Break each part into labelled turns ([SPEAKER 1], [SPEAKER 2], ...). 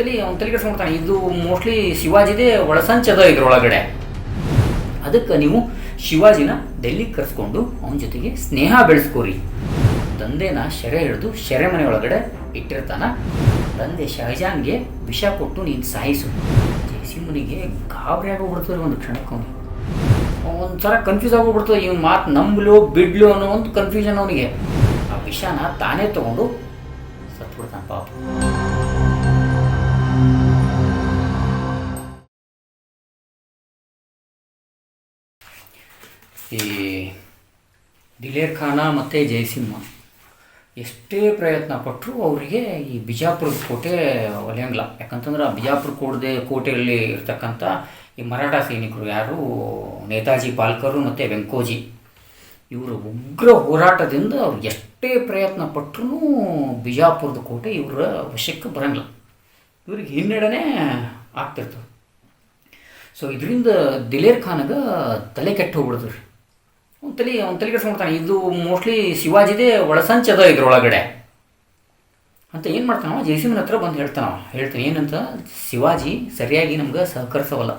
[SPEAKER 1] ತಲೆ ಅವ್ನು ತಲೆ ಮಾಡ್ತಾನೆ ಇದು ಮೋಸ್ಟ್ಲಿ ಶಿವಾಜಿದೇ ಒಳಸಂಚದ ಇದರೊಳಗಡೆ. ಅದಕ್ಕೆ ನೀವು ಶಿವಾಜಿನ ಡೆಲ್ಲಿಗೆ ಕರೆಸ್ಕೊಂಡು ಅವನ ಜೊತೆಗೆ ಸ್ನೇಹ ಬೆಳೆಸ್ಕೋರಿ. ತಂದೆನ ಶೆರೆ ಹಿಡಿದು ಶೆರೆಮನೆ ಒಳಗಡೆ ಇಟ್ಟಿರ್ತಾನ. ತಂದೆ ಶಹಜಾನ್ಗೆ ವಿಷ ಕೊಟ್ಟು ನೀನು ಸಾಯಿಸು ಜಯಸಿಂಹನಿಗೆ ಗಾಬರಿ ಆಗೋಗ್ಬಿಡ್ತಾರೆ ಒಂದು ಕ್ಷಣಕ್ಕೆ ಒಂಥರ ಕನ್ಫ್ಯೂಸ್ ಆಗೋಗ್ಬಿಡ್ತದೆ. ಇವನ್ ಮಾತು ನಂಬಲು ಬಿಡ್ಲು ಅನ್ನೋ ಒಂದು ಕನ್ಫ್ಯೂಷನ್ ಅವನಿಗೆ. ಆ ವಿಷಾನ ತಾನೇ ತಗೊಂಡು ಸತ್ಬಿಡ್ತಾನೆ ಪಾಪ. ಈ ದಿಲೇರ್ ಖಾನ ಮತ್ತು ಜಯಸಿಂಹ ಎಷ್ಟೇ ಪ್ರಯತ್ನ ಪಟ್ಟರು ಅವರಿಗೆ ಈ ಬಿಜಾಪುರದ ಕೋಟೆ ಒಲೆಯಂಗಿಲ್ಲ ಯಾಕಂತಂದ್ರೆ ಆ ಬಿಜಾಪುರ ಕೋಟೆ ಕೋಟೆಯಲ್ಲಿ ಇರ್ತಕ್ಕಂಥ ಈ ಮರಾಠ ಸೈನಿಕರು ಯಾರು? ನೇತಾಜಿ ಪಾಲ್ಕರು ಮತ್ತು ವೆಂಕೋಜಿ. ಇವರು ಉಗ್ರ ಹೋರಾಟದಿಂದ ಅವ್ರು ಎಷ್ಟೇ ಪ್ರಯತ್ನ ಪಟ್ಟರೂ ಬಿಜಾಪುರದ ಕೋಟೆ ಇವರ ವಶಕ್ಕೆ ಬರಂಗಿಲ್ಲ. ಇವ್ರಿಗೆ ಹಿನ್ನಡೆನೇ ಆಗ್ತಿರ್ತವೆ ಸೊ ಇದರಿಂದ ದಿಲೇರ್ ಖಾನಗೆ ತಲೆ ಕೆಟ್ಟು ಹೋಗ್ಬಿಡ್ತು ರೀ ಅವ್ನು ತಲೆ ಅವ್ನು ತಲೆ ಕೆಡ್ಸ್ಕೊಂಡ್ತಾನೆ ಇದು ಮೋಸ್ಟ್ಲಿ ಶಿವಾಜಿದೇ ಒಳಸಂಚದ ಇದ್ರೊಳಗಡೆ. ಅಂತ ಏನು ಮಾಡ್ತಾನವ? ಜಯಸಿಂಹನ ಹತ್ರ ಬಂದು ಹೇಳ್ತಾನವ. ಹೇಳ್ತಾನೆ, ಏನಂತ? ಶಿವಾಜಿ ಸರಿಯಾಗಿ ನಮ್ಗೆ ಸಹಕರಿಸವಲ್ಲ.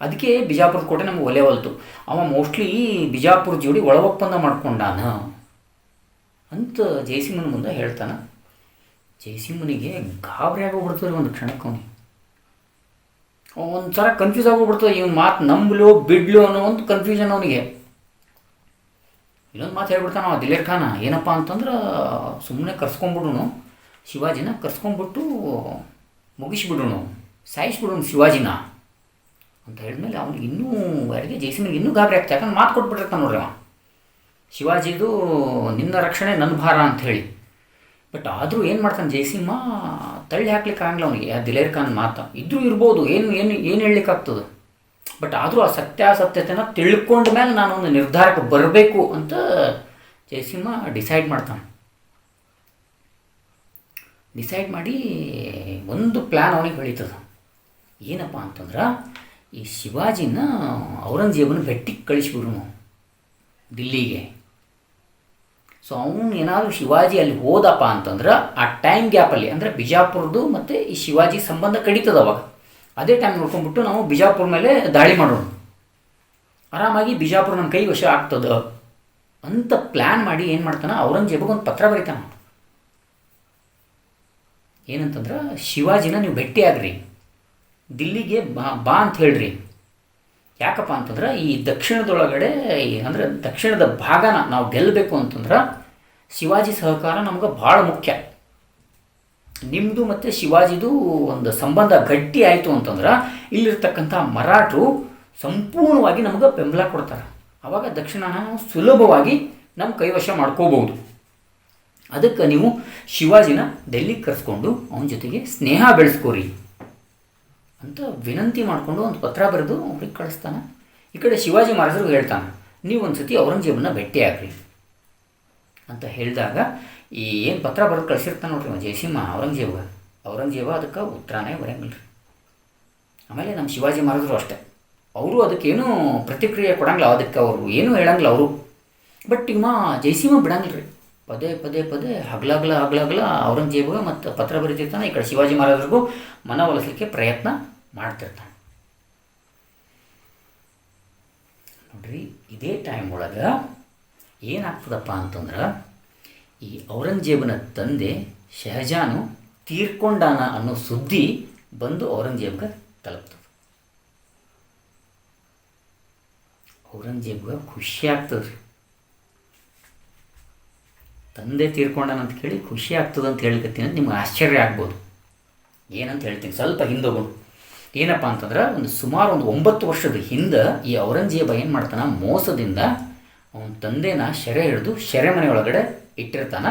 [SPEAKER 1] ಅದಕ್ಕೆ ಬಿಜಾಪುರದ ಕೋಟೆ ನಮ್ಗೆ ಒಲೆ ಒಲೆವಲ್ತು ಅವ ಮೋಸ್ಟ್ಲಿ ಬಿಜಾಪುರ ಜೋಡಿ ಒಳ ಒಪ್ಪಂದ ಮಾಡ್ಕೊಂಡಾನ. ಅಂತ ಜಯಸಿಂಹನ ಮುಂದೆ ಹೇಳ್ತಾನೆ. ಜಯಸಿಂಹನಿಗೆ ಗಾಬರಿ ಆಗೋಗ್ಬಿಡ್ತಾರೆ ಒಂದು ಕ್ಷಣಕ್ಕೆ ಅವನಿಗೆ. ಒಂಥರ ಕನ್ಫ್ಯೂಸ್ ಆಗೋಗ್ಬಿಡ್ತದೆ. ಇವನ್ ಮಾತು ನಂಬಲು, ಬಿಡ್ಲೋ ಅನ್ನೋ ಒಂದು ಕನ್ಫ್ಯೂಷನ್ ಅವನಿಗೆ. ಇನ್ನೊಂದು ಮಾತು ಹೇಳ್ಬಿಡ್ತಾನ ಅವ ದಿಲೇರ್ ಖಾನ. ಏನಪ್ಪ ಅಂತಂದ್ರೆ ಸುಮ್ಮನೆ ಕರ್ಸ್ಕೊಂಬಿಡೋಣ ಶಿವಾಜಿನ ಕರ್ಸ್ಕೊಂಡ್ಬಿಟ್ಟು ಮುಗಿಸ್ಬಿಡೋಣ ಸಾಯಿಸ್ಬಿಡೋಣ ಶಿವಾಜಿನ. ಅಂತ ಹೇಳಿದ್ಮೇಲೆ ಅವ್ನಿಗೆ ಇನ್ನೂ ಯಾರಿಗೆ ಜೈಸಿಂಗ್ ಇನ್ನೂ ಗಾಬರಿ ಆಗ್ತಾ ಯಾಕಂದ್ರೆ ಮಾತು ಕೊಟ್ಬಿಟ್ಟಿರ್ತಾನೆ ನೋಡ್ರಿ ಅವ. ಶಿವಾಜಿದು, ನಿನ್ನ ರಕ್ಷಣೆ ನನ್ನ ಭಾರ ಅಂತ ಹೇಳಿ ಬಟ್ ಆದರೂ ಏನು ಮಾಡ್ತಾನೆ ಜಯಸಿಂಹ ತಳ್ಳಿ ಹಾಕ್ಲಿಕ್ಕೆ ಆಗಲ್ಲ ಅವನಿಗೆ. ಆ ದಿಲೇರ್ ಖಾನ್ ಮಾತು. ಇದ್ರೂ ಇರ್ಬೋದು. ಏನು ಏನು ಏನು ಹೇಳಲಿಕ್ಕಾಗ್ತದೆ? ಬಟ್ ಆದರೂ ಆ ಸತ್ಯಾಸತ್ಯತೆನ ತಿಳ್ಕೊಂಡ ಮೇಲೆ ನಾನು ಒಂದು ನಿರ್ಧಾರಕ್ಕೆ ಬರಬೇಕು ಅಂತ ಜಯಸಿಂಹ ಡಿಸೈಡ್ ಮಾಡ್ತಾನೆ. ಡಿಸೈಡ್ ಮಾಡಿ ಒಂದು ಪ್ಲ್ಯಾನ್ ಅವನಿಗೆ ಬೆಳೀತದೆ ಏನಪ್ಪ ಅಂತಂದ್ರೆ ಈ ಶಿವಾಜಿನ ಔರಂಗಜೇಬನ ಭೆಟ್ಟಿಗೆ ನಾವು ದಿಲ್ಲಿಗೆ. ಸೊ ಅವನು ಏನಾದರೂ ಶಿವಾಜಿ ಅಲ್ಲಿ ಹೋದಪ್ಪ ಅಂತಂದ್ರೆ ಆ ಟೈಮ್ ಗ್ಯಾಪಲ್ಲಿ ಅಂದರೆ ಬಿಜಾಪುರದ್ದು ಮತ್ತು ಈ ಶಿವಾಜಿ ಸಂಬಂಧ ಕಡಿತದ ಅವಾಗ. ಅದೇ ಟೈಮ್ ನೋಡ್ಕೊಂಡ್ಬಿಟ್ಟು ನಾವು ಬಿಜಾಪುರ ಮೇಲೆ ದಾಳಿ ಮಾಡೋಣ. ಆರಾಮಾಗಿ ಬಿಜಾಪುರ ನಮ್ಮ ಕೈ ವಶ ಆಗ್ತದ ಅಂತ ಪ್ಲ್ಯಾನ್ ಮಾಡಿ ಏನು ಮಾಡ್ತಾನೆ ಔರಂಗಜೇಬಿಗೆ ಒಂದು ಪತ್ರ ಬರೀತಾನೆ. ಏನಂತಂದ್ರೆ, ಶಿವಾಜಿನ ನೀವು ಭೇಟಿಯಾಗ್ರಿ. ದಿಲ್ಲಿಗೆ ಬಾ ಬಾ ಅಂತ ಹೇಳ್ರಿ. ಯಾಕಪ್ಪ ಅಂತಂದ್ರೆ, ಈ ದಕ್ಷಿಣದೊಳಗಡೆ ಅಂದರೆ ದಕ್ಷಿಣದ ಭಾಗನ ನಾವು ಗೆಲ್ಲಬೇಕು ಅಂತಂದ್ರೆ, ಶಿವಾಜಿ ಸಹಕಾರ ನಮ್ಗೆ ಭಾಳ ಮುಖ್ಯ. ನಿಮ್ಮದು ಮತ್ತು ಶಿವಾಜಿದು ಒಂದು ಸಂಬಂಧ ಗಟ್ಟಿ ಆಯಿತು ಅಂತಂದ್ರೆ ಇಲ್ಲಿರ್ತಕ್ಕಂಥ ಮರಾಠರು ಸಂಪೂರ್ಣವಾಗಿ ನಮಗೆ ಬೆಂಬಲ ಕೊಡ್ತಾರೆ. ಆವಾಗ ದಕ್ಷಿಣ ಸುಲಭವಾಗಿ ನಮ್ಮ ಕೈವಶ ಮಾಡ್ಕೋಬಹುದು. ಅದಕ್ಕೆ ನೀವು ಶಿವಾಜಿನ ಡೆಲ್ಲಿಗೆ ಕರೆಸ್ಕೊಂಡು ಅವನ ಜೊತೆಗೆ ಸ್ನೇಹ ಬೆಳೆಸ್ಕೋರಿ ಅಂತ ವಿನಂತಿ ಮಾಡಿಕೊಂಡು ಒಂದು ಪತ್ರ ಬರೆದು ಅವ್ರಿಗೆ ಕಳಿಸ್ತಾನೆ. ಈ ಕಡೆ ಶಿವಾಜಿ ಮಹಾರಾಜರು ಹೇಳ್ತಾನೆ, ನೀವು ಒಂದು ಸತಿ ಔರಂಗಜೇಬನ್ನ ಭೇಟಿಯಾಗ್ರಿ ಅಂತ ಹೇಳಿದಾಗ ಈ ಏನು ಪತ್ರ ಬರೆದು ಕಳಿಸಿರ್ತಾನೆ ನೋಡ್ರಿ ಜಯಸಿಂಹ, ಔರಂಗಜೇಬ. ಔರಂಗಜೇಬ ಅದಕ್ಕೆ ಉತ್ತರನೇ ಬರೆಯಂಗಿಲ್ಲ ರೀ ಆಮೇಲೆ ನಮ್ಮ ಶಿವಾಜಿ ಮಹಾರಾಜರು ಅಷ್ಟೇ. ಅವರು ಅದಕ್ಕೇನು ಪ್ರತಿಕ್ರಿಯೆ ಕೊಡಂಗಿಲ್ಲ, ಅದಕ್ಕೆ ಅವರು ಏನೂ ಹೇಳಂಗಿಲ್ಲ ಅವರು. ಬಟ್ ಇವ ಜಯಸಿಂಹ ಬಿಡಂಗಿಲ್ಲ ರೀ ಪದೇ ಪದೇ ಪದೇ ಹಗ್ಲಾಗ್ಲ ಹಗ್ಲಾಗ್ಲ ಔರಂಗಜೇಬ್ಗೆ ಮತ್ತು ಪತ್ರ ಬರೀತಿರ್ತಾನೆ ಈ ಕಡೆ ಶಿವಾಜಿ ಮಹಾರಾಜರಿಗೂ ಮನವೊಲಿಸಲಿಕ್ಕೆ ಪ್ರಯತ್ನ ಮಾಡ್ತಿರ್ತಾನೆ. ನೋಡ್ರಿ, ಇದೇ ಟೈಮ್ ಒಳಗೆ ಏನಾಗ್ತದಪ್ಪ ಅಂತಂದ್ರೆ ಈ ಔರಂಗಜೇಬನ ತಂದೆ ಶಹಜಾನು ತೀರ್ಕೊಂಡಾನ ಅನ್ನೋ ಸುದ್ದಿ ಬಂದು ಔರಂಗಜೇಬ್ಗೆ ತಲುಪ್ತದೆ ಔರಂಗಜೇಬ್ಗೆ ಖುಷಿ ಆಗ್ತದೆ ತಂದೆ ತೀರ್ಕೊಂಡಾನ ಅಂತ ಕೇಳಿ ಖುಷಿ ಆಗ್ತದೆ ಅಂತ ಹೇಳ್ಕತ್ತೀನಿ ಅಂತ ನಿಮ್ಗೆ ಆಶ್ಚರ್ಯ ಆಗ್ಬೋದು. ಏನಂತ ಹೇಳ್ತೀನಿ, ಸ್ವಲ್ಪ ಹಿಂದೋಗೋಣ ಏನಪ್ಪ ಅಂತಂದ್ರೆ ಒಂದು ಸುಮಾರು ಒಂದು ಒಂಬತ್ತು ವರ್ಷದ ಹಿಂದೆ ಈ ಔರಂಗಜೇಬ ಏನು ಮಾಡ್ತಾನೆ? ಮೋಸದಿಂದ ಅವನ ತಂದೆನ ಶೆರೆ ಹಿಡಿದು ಸೆರೆ ಮನೆ ಒಳಗಡೆ ಇಟ್ಟಿರ್ತಾನ.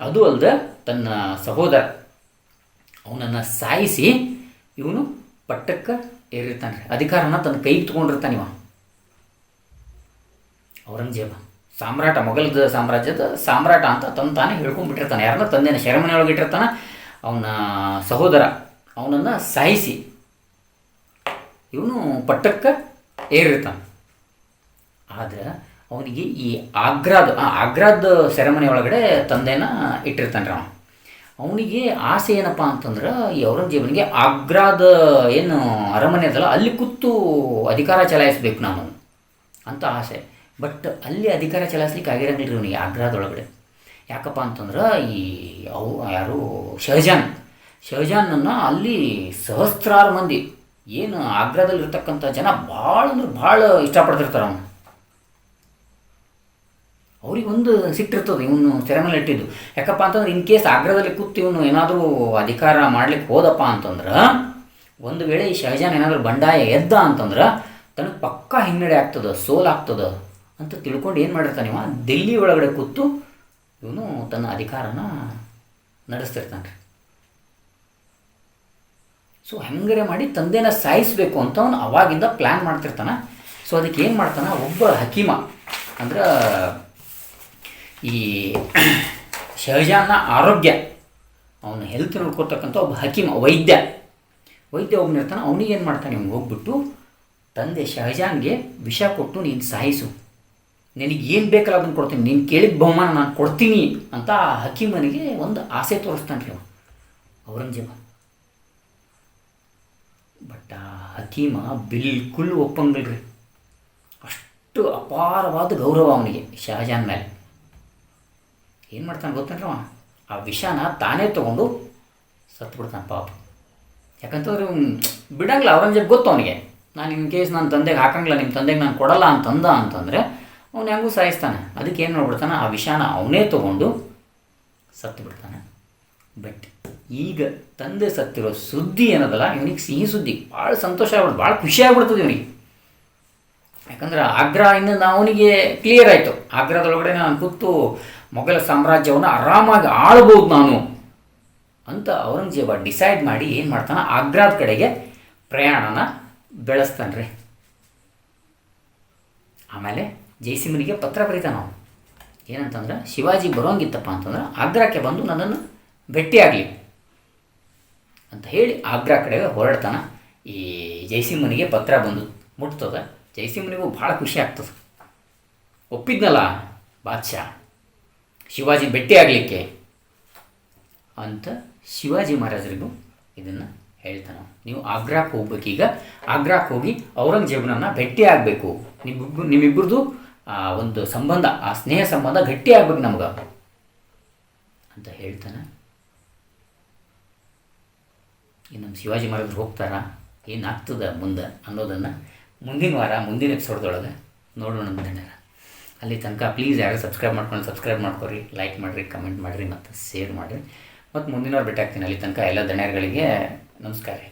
[SPEAKER 1] ಅದು ಅಲ್ಲದೆ ತನ್ನ ಸಹೋದರ, ಅವನನ್ನು ಸಾಯಿಸಿ ಇವನು ಪಟ್ಟಕ್ಕೆ ಏರಿರ್ತಾನೆ ರೀ ಅಧಿಕಾರನ ತನ್ನ ಕೈಗೆ ತೊಗೊಂಡಿರ್ತಾನೆ ಇವ. ಔರಂಗಜೇಬ, ಸಾಮ್ರಾಟ, ಮೊಘಲದ ಸಾಮ್ರಾಜ್ಯದ ಸಾಮ್ರಾಟ ಅಂತ ತನ್ನ ತಾನೇ ಹೇಳ್ಕೊಂಡ್ಬಿಟ್ಟಿರ್ತಾನೆ. ಯಾರನ್ನ ತಂದೆನ ಶರಮನೆಯೊಳಗೆ ಇಟ್ಟಿರ್ತಾನೆ. ಅವನ ಸಹೋದರ ಅವನನ್ನು ಸಾಯಿಸಿ ಇವನು ಪಟ್ಟಕ್ಕೆ ಏರಿರ್ತಾನೆ. ಆದ್ರೆ ಅವನಿಗೆ ಈ ಆಗ್ರಾದ ಆಗ್ರಾದ ಸೆರೆಮನಿ ಒಳಗಡೆ ತಂದೆನ ಇಟ್ಟಿರ್ತಾನೆ ರೀ ಅವ ಅವನಿಗೆ ಆಸೆ ಏನಪ್ಪ ಅಂತಂದ್ರೆ ಈ ಔರಂಗಜೇಬನಿಗೆ ಆಗ್ರಾದ ಏನು ಅರಮನೆ ಅದಲ್ಲ, ಅಲ್ಲಿ ಕೂತು ಅಧಿಕಾರ ಚಲಾಯಿಸ್ಬೇಕು ನಾನು ಅಂತ ಆಸೆ. ಬಟ್ ಅಲ್ಲಿ ಅಧಿಕಾರ ಚಲಾಯಿಸ್ಲಿಕ್ಕೆ ಆಗಿರಂಗಿಲ್ಲ ರೀ ಅವನಿಗೆ ಆಗ್ರಾದೊಳಗಡೆ ಯಾಕಪ್ಪ ಅಂತಂದ್ರೆ ಈ ಅವು, ಯಾರು, ಶಹಜಾನ್. ಶಹಜಾನನ್ನು ಅಲ್ಲಿ ಸಹಸ್ರಾರು ಮಂದಿ, ಏನು ಆಗ್ರಾದಲ್ಲಿರ್ತಕ್ಕಂಥ ಜನ ಭಾಳ ಅಂದ್ರೆ ಭಾಳ ಇಷ್ಟಪಡ್ತಿರ್ತಾರೆ ಅವನು. ಅವ್ರಿಗೆ ಒಂದು ಸಿಟ್ಟಿರ್ತದೆ, ಇವನು ಸೆರೆ ಮೇಲೆ ಇಟ್ಟಿದ್ದು. ಯಾಕಪ್ಪ ಅಂತಂದ್ರೆ ಇನ್ ಕೇಸ್ ಆಗ್ರಾದಲ್ಲಿ ಕೂತು ಇವನು ಏನಾದರೂ ಅಧಿಕಾರ ಮಾಡ್ಲಿಕ್ಕೆ ಹೋದಪ್ಪ ಅಂತಂದ್ರೆ, ಒಂದು ವೇಳೆ ಈ ಶಹಜಾನ್ ಏನಾದರೂ ಬಂಡಾಯ ಎದ್ದ ಅಂತಂದ್ರೆ, ತನಗೆ ಪಕ್ಕಾ ಹಿನ್ನಡೆ ಆಗ್ತದೆ ಸೋಲಾಗ್ತದೆ ಅಂತ ತಿಳ್ಕೊಂಡು ಏನು ಮಾಡಿರ್ತಾನೆ ಇವ? ದಿಲ್ಲಿ ಒಳಗಡೆ ಕೂತು ಇವನು ತನ್ನ ಅಧಿಕಾರನ ನಡೆಸ್ತಿರ್ತಾನೆ. ರೀ ಸೊ ಹೆಂಗರೆ ಮಾಡಿ ತಂದೆನ ಸಾಯಿಸಬೇಕು ಅಂತ ಅವನು ಅವಾಗಿಂದ ಪ್ಲ್ಯಾನ್ ಮಾಡ್ತಿರ್ತಾನೆ. ಸೊ ಅದಕ್ಕೆ ಏನು ಮಾಡ್ತಾನೆ? ಒಬ್ಬ ಹಕೀಮ. ಅಂದ್ರೆ ಈ ಶಹಜಾನ್ನ ಆರೋಗ್ಯ, ಅವನ ಹೆಲ್ತ್ ನೋಡ್ಕೊತಕ್ಕಂಥ ಒಬ್ಬ ಹಕೀಮ, ವೈದ್ಯ. ವೈದ್ಯ ಒಬ್ಬನಿರ್ತಾನೆ ಅವನಿಗೆ ಏನು ಮಾಡ್ತಾನೆ, ಅವ್ನು ಹೋಗ್ಬಿಟ್ಟು ತಂದೆ ಶಹಜಾನ್ಗೆ ವಿಷ ಕೊಟ್ಟು ನೀನು ಸಾಯಿಸು. ನಿನಗೆ ಏನು ಬೇಕಲ್ಲ ಅದನ್ನು ಕೊಡ್ತೀನಿ, ನೀನು ಕೇಳಿದ ಬಹುಮಾನ ನಾನು ಕೊಡ್ತೀನಿ ಅಂತ ಆ ಹಕೀಮನಿಗೆ ಒಂದು ಆಸೆ ತೋರಿಸ್ತಾನೆ ರೀ ಅವನು ಔರಂಗಜೇಬ. ಬಟ್ ಆ ಹಕೀಮ ಬಿಲ್ಕುಲ್ ಒಪ್ಪಂಗಿಲ್ರಿ. ಅಷ್ಟು ಅಪಾರವಾದ ಗೌರವ ಅವನಿಗೆ ಶಹಜಾನ್ ಮೇಲೆ ಏನು ಮಾಡ್ತಾನೆ ಗೊತ್ತೇನ್ರಿ ಆ ವಿಷಾನ ತಾನೇ ತೊಗೊಂಡು ಸತ್ತು ಬಿಡ್ತಾನೆ ಪಾಪ. ಯಾಕಂತಂದ್ರೆ ಬಿಡಂಗಿಲ್ಲ, ಔರಂಗಜೇಬ್ ಗೊತ್ತು ಅವನಿಗೆ. ನಾನು ಇನ್ ಕೇಸ್ ನನ್ನ ತಂದೆಗೆ ಹಾಕಂಗಿಲ್ಲ ನಿಮ್ಮ ತಂದೆಗೆ ನಾನು ಕೊಡಲ್ಲ ಅಂತಂದ ಅಂತಂದರೆ ಅವನು ಹೆಂಗೂ ಸಾಯಿಸ್ತಾನೆ. ಅದಕ್ಕೆ ಏನು ಮಾಡ್ಬಿಡ್ತಾನೆ? ಆ ವಿಷಾನ ಅವನೇ ತೊಗೊಂಡು ಸತ್ತು ಬಿಡ್ತಾನೆ. ಬಟ್ ಈಗ ತಂದೆ ಸತ್ತಿರೋ ಸುದ್ದಿ ಏನದಲ್ಲ? ಇವನಿಗೆ ಸಿಹಿ ಸುದ್ದಿ ಭಾಳ ಸಂತೋಷ ಆಗ್ಬಿಡ್ತು, ಭಾಳ ಖುಷಿ ಆಗ್ಬಿಡ್ತದೆ ಇವನಿಗೆ. ಯಾಕಂದ್ರೆ ಆಗ್ರಾ ಇಂದ ಅವನಿಗೆ ಕ್ಲಿಯರ್ ಆಯಿತು. ಆಗ್ರಾದೊಳಗಡೆ ನಾನು ಕೂತು ಮೊಘಲ ಸಾಮ್ರಾಜ್ಯವನ್ನು ಆರಾಮಾಗಿ ಆಳ್ಬೋದು ನಾನು ಅಂತ ಔರಂಗಜೇಬ ಡಿಸೈಡ್ ಮಾಡಿ ಏನು ಮಾಡ್ತಾನೆ? ಆಗ್ರಾದ ಕಡೆಗೆ ಪ್ರಯಾಣನ ಬೆಳೆಸ್ತಾನೆ ರೀ. ಆಮೇಲೆ ಜೈಸಿಮನಿಗೆ ಪತ್ರ ಬರೀತಾನ ಅವನು. ಏನಂತಂದ್ರೆ, ಶಿವಾಜಿ ಬರೋಂಗಿತ್ತಪ್ಪ ಅಂತಂದ್ರೆ ಆಗ್ರಾಕ್ಕೆ ಬಂದು ನನ್ನನ್ನು ಭೇಟಿಯಾಗಲಿ ಅಂತ ಹೇಳಿ ಆಗ್ರಾ ಕಡೆಗೆ ಹೊರಡ್ತಾನೆ. ಈ ಜೈಸಿಂಹನಿಗೆ ಪತ್ರ ಬಂದು ಮುಟ್ತದೆ. ಜೈಸಿಂಹನಿಗೂ ಭಾಳ ಖುಷಿ ಆಗ್ತದೆ. ಒಪ್ಪಿದ್ನಲ್ಲ ಬಾದಶಾ? ಶಿವಾಜಿ ಭೇಟಿ ಆಗಲಿಕ್ಕೆ ಅಂತ ಶಿವಾಜಿ ಮಹಾರಾಜರಿಗೂ ಇದನ್ನು ಹೇಳ್ತಾನೆ. ನೀವು ಆಗ್ರಾಕ್ಕೆ ಈಗ. ಆಗ್ರಾಕ್ಕೆ ಹೋಗಿ ಔರಂಗಜೇಬನನ್ನು ಭೇಟಿ ಆಗಬೇಕು. ನಿಮ್ಮಿಬ್ಬರು ನಿಮ್ಮಿಬ್ಬರದು ಒಂದು ಸಂಬಂಧ, ಆ ಸ್ನೇಹ ಸಂಬಂಧ ಗಟ್ಟಿ ಆಗ್ಬೇಕು ನಮ್ಗೆ ಅಂತ ಹೇಳ್ತಾನೆ. ನಮ್ಮ ಶಿವಾಜಿ ಮಹಾರಾಜರು ಹೋಗ್ತಾರಾ? ಏನಾಗ್ತದೆ ಮುಂದೆ ಅನ್ನೋದನ್ನು ಮುಂದಿನ ವಾರ, ಮುಂದಿನ ಎಪಿಸೋಡ್ದೊಳಗೆ ನೋಡೋಣ ಧನ್ಯರ ಅಲ್ಲಿ ತನಕ ಪ್ಲೀಸ್ ಯಾರು ಸಬ್ಸ್ಕ್ರೈಬ್ ಮಾಡ್ಕೊಂಡು ಸಬ್ಸ್ಕ್ರೈಬ್ ಮಾಡ್ಕೊರಿ ಲೈಕ್ ಮಾಡಿರಿ ಕಮೆಂಟ್ ಮಾಡಿರಿ ಮತ್ತು ಶೇರ್ ಮಾಡಿರಿ. ಮತ್ತು ಮುಂದಿನವ್ರು ಭೇಟಿ ಆಗ್ತೀನಿ. ಅಲ್ಲಿ ತನಕ ಎಲ್ಲ ದಣ್ಯರುಗಳಿಗೆ ನಮಸ್ಕಾರ ರೀ.